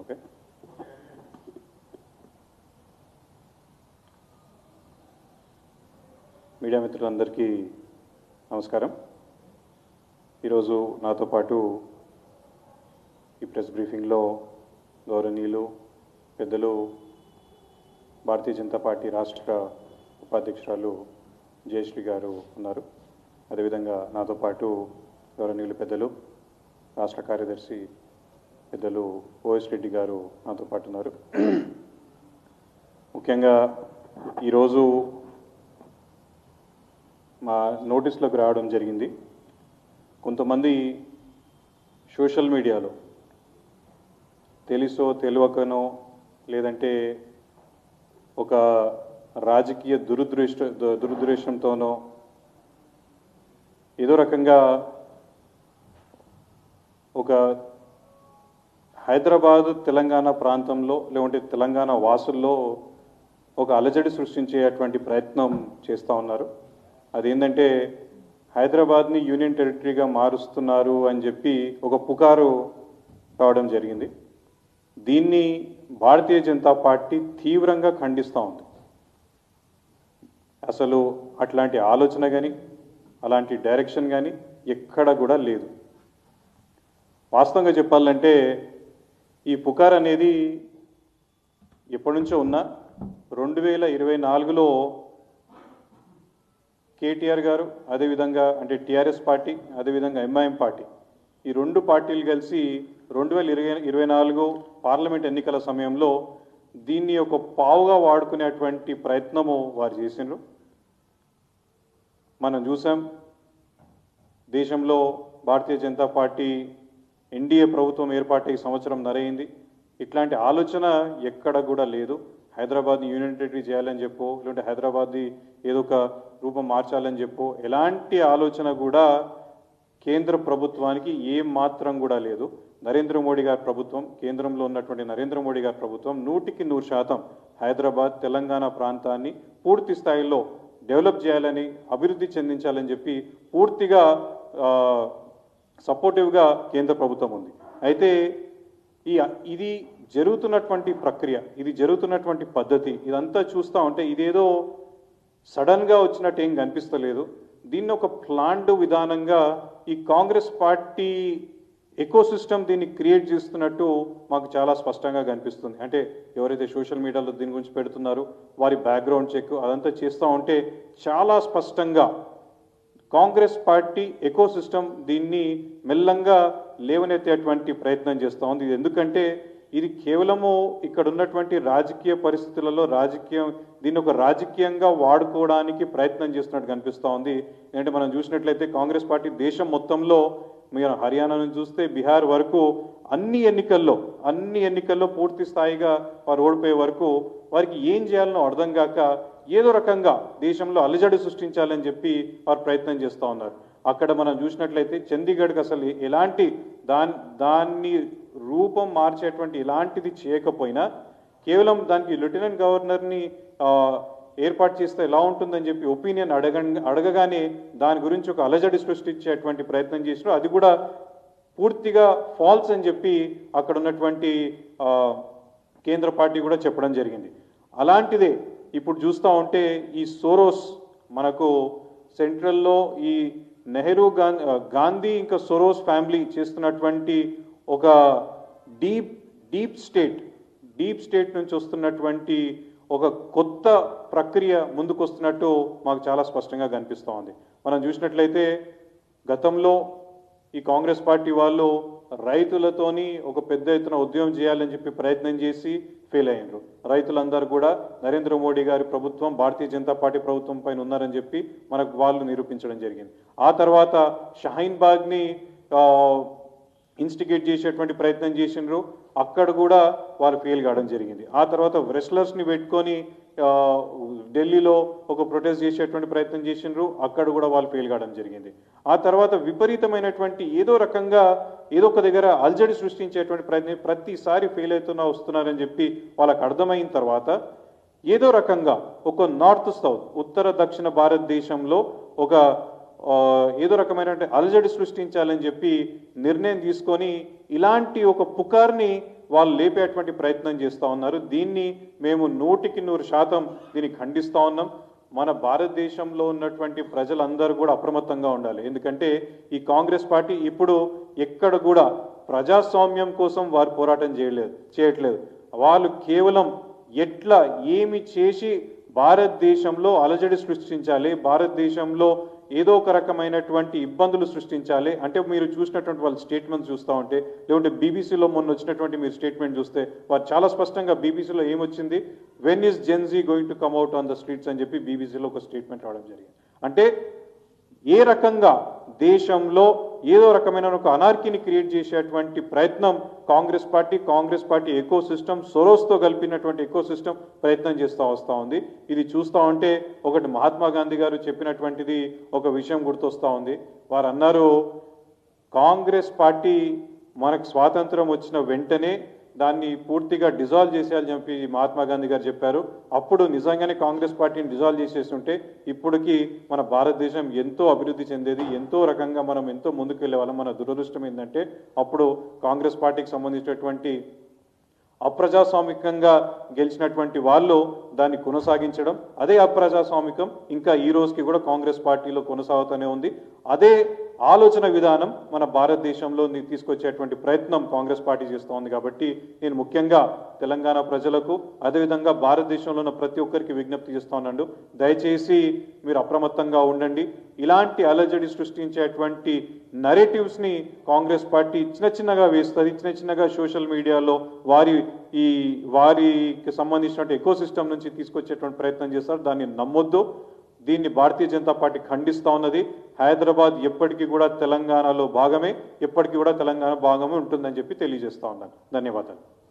Okay. Media మిత్రులందరికీ నమస్కారం. ఈరోజు నాతో పాటు ఈ ప్రెస్ బ్రీఫింగ్లో గౌరవనీయులు పెద్దలు భారతీయ జనతా పార్టీ రాష్ట్ర ఉపాధ్యక్షురాలు జయశ్రీ గారు ఉన్నారు. అదేవిధంగా నాతో పాటు గౌరవనీయులు పెద్దలు రాష్ట్ర కార్యదర్శి పెద్దలు ఓఎస్ రెడ్డి గారు నాతో పాటు ఉన్నారు. ముఖ్యంగా ఈరోజు మా నోటీస్లోకి రావడం జరిగింది. కొంతమంది సోషల్ మీడియాలో తెలుసో తెలియకనో లేదంటే ఒక రాజకీయ దురదృష్ట దు- ఏదో రకంగా ఒక హైదరాబాద్ తెలంగాణ ప్రాంతంలో లేకుంటే తెలంగాణ వాసుల్లో ఒక అలజడి సృష్టించేటువంటి ప్రయత్నం చేస్తూ ఉన్నారు. అదేంటంటే హైదరాబాద్ని యూనియన్ టెరిటరీగా మారుస్తున్నారు అని చెప్పి ఒక పుకారు రావడం జరిగింది. దీన్ని భారతీయ జనతా పార్టీ తీవ్రంగా ఖండిస్తూ ఉంది. అసలు అట్లాంటి ఆలోచన కానీ అలాంటి డైరెక్షన్ కానీ ఎక్కడ కూడా లేదు. వాస్తవంగా చెప్పాలంటే ఈ పుకార్ అనేది ఎప్పటి నుంచో ఉన్నా రెండు వేల ఇరవై నాలుగులో కేటీఆర్ గారు అదేవిధంగా అంటే టీఆర్ఎస్ పార్టీ అదేవిధంగా ఎంఐఎం పార్టీ ఈ రెండు పార్టీలు కలిసి రెండు వేల ఇరవై ఇరవై నాలుగు పార్లమెంట్ ఎన్నికల సమయంలో దీన్ని ఒక పావుగా వాడుకునేటువంటి ప్రయత్నము వారు చేసిండ్రు. మనం చూసాం దేశంలో భారతీయ జనతా పార్టీ ఎన్డీఏ ప్రభుత్వం ఏర్పాటై సంవత్సరం నరైంది. ఇట్లాంటి ఆలోచన ఎక్కడ కూడా లేదు. హైదరాబాద్ని యూనియన్ టెరిటరీ చేయాలని చెప్పో లేదంటే హైదరాబాద్ని ఏదో ఒక రూపం మార్చాలని చెప్పో ఎలాంటి ఆలోచన కూడా కేంద్ర ప్రభుత్వానికి ఏం మాత్రం కూడా లేదు. నరేంద్ర మోడీ గారి ప్రభుత్వం కేంద్రంలో ఉన్నటువంటి నరేంద్ర మోడీ గారి ప్రభుత్వం నూటికి నూరు శాతం హైదరాబాద్ తెలంగాణ ప్రాంతాన్ని పూర్తి స్థాయిలో డెవలప్ చేయాలని అభివృద్ధి చెందించాలని చెప్పి పూర్తిగా సపోర్టివ్గా కేంద్ర ప్రభుత్వం ఉంది. అయితే ఈ ఇది జరుగుతున్నటువంటి ప్రక్రియ ఇది జరుగుతున్నటువంటి పద్ధతి ఇదంతా చూస్తూ ఉంటే ఇదేదో సడన్గా వచ్చినట్టు ఏం కనిపిస్తలేదు. దీన్ని ఒక ప్లాండ్ విధానంగా ఈ కాంగ్రెస్ పార్టీ ఎకోసిస్టమ్ దీన్ని క్రియేట్ చేస్తున్నట్టు మాకు చాలా స్పష్టంగా కనిపిస్తుంది. అంటే ఎవరైతే సోషల్ మీడియాలో దీని గురించి పెడుతున్నారో వారి బ్యాక్గ్రౌండ్ చెక్ అదంతా చేస్తూ ఉంటే చాలా స్పష్టంగా కాంగ్రెస్ పార్టీ ఎకో సిస్టమ్ దీన్ని మెల్లంగా లేవనెత్తేటువంటి ప్రయత్నం చేస్తూ ఉంది. ఇది ఎందుకంటే ఇది కేవలము ఇక్కడ ఉన్నటువంటి రాజకీయ పరిస్థితులలో రాజకీయం దీన్ని ఒక రాజకీయంగా వాడుకోవడానికి ప్రయత్నం చేస్తున్నట్టు కనిపిస్తూ ఉంది. ఎందుకంటే మనం చూసినట్లయితే కాంగ్రెస్ పార్టీ దేశం మొత్తంలో మీరు హర్యానా నుంచి చూస్తే బీహార్ వరకు అన్ని ఎన్నికల్లో అన్ని ఎన్నికల్లో పూర్తి స్థాయిగా వారు ఓడిపోయే వరకు వారికి ఏం చేయాలనో అర్థం కాక ఏదో రకంగా దేశంలో అలజడి సృష్టించాలని చెప్పి వారు ప్రయత్నం చేస్తూ ఉన్నారు. అక్కడ మనం చూసినట్లయితే చండీగఢ్కి అసలు ఎలాంటి దాన్ దాన్ని రూపం మార్చేటువంటి ఎలాంటిది చేయకపోయినా కేవలం దానికి లెఫ్టినెంట్ గవర్నర్ని ఏర్పాటు చేస్తే ఎలా ఉంటుందని చెప్పి ఒపీనియన్ అడగ అడగగానే దాని గురించి ఒక అలజడి సృష్టించేటువంటి ప్రయత్నం చేసినారు అది కూడా పూర్తిగా ఫాల్స్ అని చెప్పి అక్కడ ఉన్నటువంటి కేంద్ర పార్టీ కూడా చెప్పడం జరిగింది. అలాంటిదే ఇప్పుడు చూస్తూ ఉంటే ఈ సోరోస్ మనకు సెంట్రల్లో ఈ నెహ్రూ గాంధీ గాంధీ ఇంకా సొరోస్ ఫ్యామిలీ చేస్తున్నటువంటి ఒక deep deep state deep state నుంచి వస్తున్నటువంటి ఒక కొత్త ప్రక్రియ ముందుకొస్తున్నట్టు మాకు చాలా స్పష్టంగా కనిపిస్తూ ఉంది. మనం చూసినట్లయితే గతంలో ఈ కాంగ్రెస్ పార్టీ వాళ్ళు రైతులతోని ఒక పెద్ద ఎత్తున ఉద్యమం చేయాలని చెప్పి ప్రయత్నం చేసి ఫెయిల్ అయ్యారు రైతులందరూ కూడా నరేంద్ర మోడీ గారి ప్రభుత్వం భారతీయ జనతా పార్టీ ప్రభుత్వం పైన ఉన్నారని చెప్పి మనకు వాళ్ళు నిరూపించడం జరిగింది. ఆ తర్వాత షహీన్ బాగ్ని ఇన్స్టిగేట్ చేసేటువంటి ప్రయత్నం చేసిండ్రు. అక్కడ కూడా వాళ్ళు ఫెయిల్ కావడం జరిగింది. ఆ తర్వాత రెస్లర్స్ని పెట్టుకొని ఢిల్లీలో ఒక ప్రొటెస్ట్ చేసేటువంటి ప్రయత్నం చేసిండ్రు. అక్కడ కూడా వాళ్ళు ఫెయిల్ కావడం జరిగింది. ఆ తర్వాత విపరీతమైనటువంటి ఏదో రకంగా ఏదో ఒక దగ్గర అల్జడి సృష్టించేటువంటి ప్రయత్నం ప్రతిసారి ఫెయిల్ అవుతున్నా వస్తున్నారని చెప్పి వాళ్ళకు అర్థమైన తర్వాత ఏదో రకంగా ఒక నార్త్ సౌత్ ఉత్తర దక్షిణ భారతదేశంలో ఒక ఏదో రకమైనటువంటి అలజడి సృష్టించాలని చెప్పి నిర్ణయం తీసుకొని ఇలాంటి ఒక పుకార్ని వాళ్ళు లేపేటువంటి ప్రయత్నం చేస్తూ ఉన్నారు. దీన్ని మేము నూటికి నూరు శాతం దీన్ని ఖండిస్తూ ఉన్నాం. మన భారతదేశంలో ఉన్నటువంటి ప్రజలందరూ కూడా అప్రమత్తంగా ఉండాలి. ఎందుకంటే ఈ కాంగ్రెస్ పార్టీ ఇప్పుడు ఎక్కడ కూడా ప్రజాస్వామ్యం కోసం వారు పోరాటం చేయలేదు చేయట్లేదు. వాళ్ళు కేవలం ఎట్లా ఏమి చేసి భారతదేశంలో అలజడి సృష్టించాలి భారతదేశంలో ఏదో ఒక రకమైనటువంటి ఇబ్బందులు సృష్టించాలి. అంటే మీరు చూసినటువంటి వాళ్ళ స్టేట్మెంట్ చూస్తూ ఉంటే లేకుంటే బీబీసీలో మొన్న వచ్చినటువంటి మీరు స్టేట్మెంట్ చూస్తే వారు చాలా స్పష్టంగా బీబీసీలో ఏమొచ్చింది? When is Gen Z going to come out on the streets అని చెప్పి బీబీసీలో ఒక స్టేట్మెంట్ రావడం జరిగింది. అంటే ఏ రకంగా దేశంలో ఏదో రకమైన ఒక అనార్కీని క్రియేట్ చేసేటువంటి ప్రయత్నం Congress party Congress party ecosystem సొరోస్తో కలిపినటువంటి ఎకో సిస్టమ్ ప్రయత్నం చేస్తూ వస్తూ ఉంది. ఇది చూస్తూ ఉంటే ఒకటి మహాత్మా గాంధీ గారు చెప్పినటువంటిది ఒక విషయం గుర్తొస్తూ ఉంది. వారు అన్నారు కాంగ్రెస్ పార్టీ మనకు స్వాతంత్రం వచ్చిన వెంటనే దాన్ని పూర్తిగా డిజాల్వ్ చేసేయాలని చెప్పి మహాత్మా గాంధీ గారు చెప్పారు. అప్పుడు నిజంగానే కాంగ్రెస్ పార్టీని డిజాల్వ్ చేసేస్తుంటే ఇప్పటికి మన భారతదేశం ఎంతో అభివృద్ధి చెందేది ఎంతో రకంగా మనం ఎంతో ముందుకు వెళ్ళే వాళ్ళం. మన దురదృష్టం ఏంటంటే అప్పుడు కాంగ్రెస్ పార్టీకి సంబంధించినటువంటి అప్రజాస్వామికంగా గెలిచినటువంటి వాళ్ళు దాన్ని కొనసాగించడం అదే అప్రజాస్వామికం ఇంకా ఈ రోజుకి కూడా కాంగ్రెస్ పార్టీలో కొనసాగుతూనే ఉంది. అదే ఆలోచన విధానం మన భారతదేశంలో తీసుకొచ్చేటువంటి ప్రయత్నం కాంగ్రెస్ పార్టీ చేస్తోంది కాబట్టి నేను ముఖ్యంగా తెలంగాణ ప్రజలకు అదేవిధంగా భారతదేశంలో ఉన్న ప్రతి ఒక్కరికి విజ్ఞప్తి చేస్తున్నాను దయచేసి మీరు అప్రమత్తంగా ఉండండి. ఇలాంటి అలజడి సృష్టించేటువంటి నరేటివ్స్ని కాంగ్రెస్ పార్టీ చిన్న చిన్నగా వేస్తుంది చిన్న చిన్నగా సోషల్ మీడియాలో వారి ఈ వారికి సంబంధించినటువంటి ఎకో సిస్టమ్ నుంచి తీసుకొచ్చేటువంటి ప్రయత్నం చేస్తారు. దాన్ని నమ్మొద్దు. దీన్ని భారతీయ జనతా పార్టీ ఖండిస్తూ ఉన్నది. హైదరాబాద్ ఎప్పటికీ కూడా తెలంగాణలో భాగమే ఎప్పటికీ కూడా తెలంగాణ భాగమే ఉంటుందని చెప్పి తెలియజేస్తా ఉన్నాను. ధన్యవాదాలు.